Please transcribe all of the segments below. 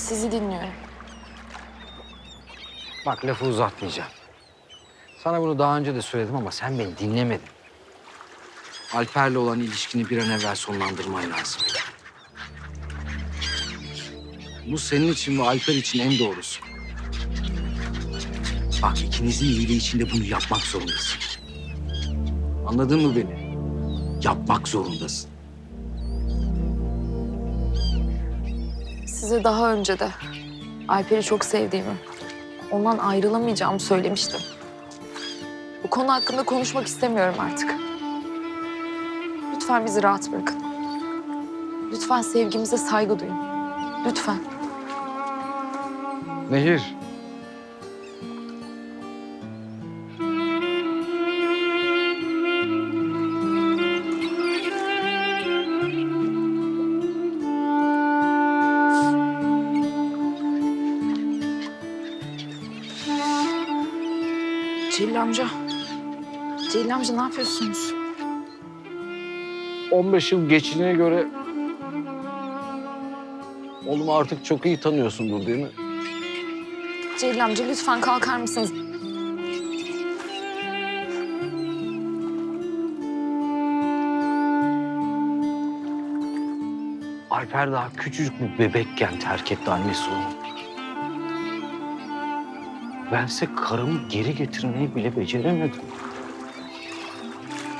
Sizi dinliyorum. Bak lafı uzatmayacağım. Sana bunu daha önce de söyledim ama sen beni dinlemedin. Alper'le olan ilişkini bir an evvel sonlandırman lazım. Bu senin için ve Alper için en doğrusu. Bak ikinizin iyiliği için de bunu yapmak zorundasın. Anladın mı beni? Yapmak zorundasın. Size daha önce de Alper'i çok sevdiğimi, ondan ayrılamayacağımı söylemiştim. Bu konu hakkında konuşmak istemiyorum artık. Lütfen bizi rahat bırakın. Lütfen sevgimize saygı duyun. Lütfen. Nehir. Celil amca. Celil amca ne yapıyorsunuz? 15 yıl geçtiğine göre oğlumu artık çok iyi tanıyorsundur değil mi? Celil amca lütfen kalkar mısınız? Alper daha küçücük bir bebekken terk etti annesi onu. Bense karımı geri getirmeyi bile beceremedim.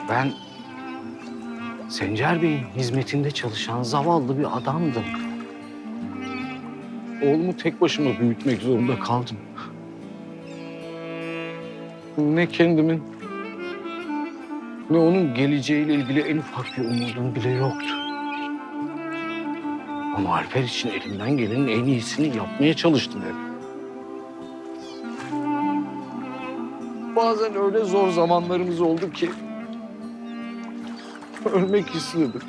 Ben Sencer Bey'in hizmetinde çalışan zavallı bir adamdım. Oğlumu tek başıma büyütmek zorunda kaldım. Ne kendimin ne onun geleceğiyle ilgili en ufak bir umudum bile yoktu. Ama Alper için elimden gelenin en iyisini yapmaya çalıştım hep. Bazen öyle zor zamanlarımız oldu ki ölmek istedim.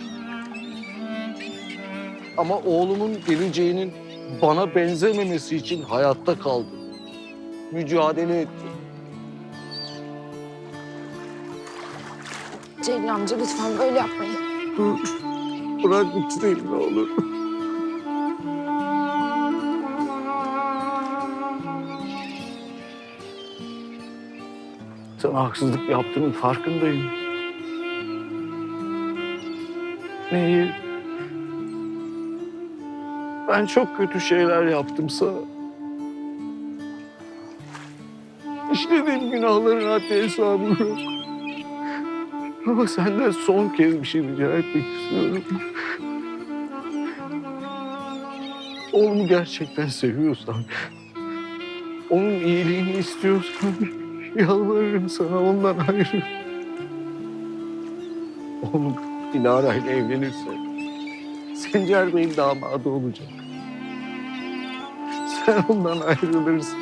Ama oğlumun geleceğinin bana benzememesi için hayatta kaldım. Mücadele ettim. Celil amca lütfen böyle yapmayın. Bırak bitireyim ne olur. Sana haksızlık yaptığımın farkındayım. Neyi? Ben çok kötü şeyler yaptım sana. İşlediğim günahların haddi hesabı yok. Ama senden son kez bir şey rica etmek istiyorum. Oğlumu gerçekten seviyorsan, onun iyiliğini istiyorsan yalvarırım sana ondan ayrı. Oğlum Dilara ile evlenirse Sencer Bey'in damadı olacak. Sen ondan ayrılırsın.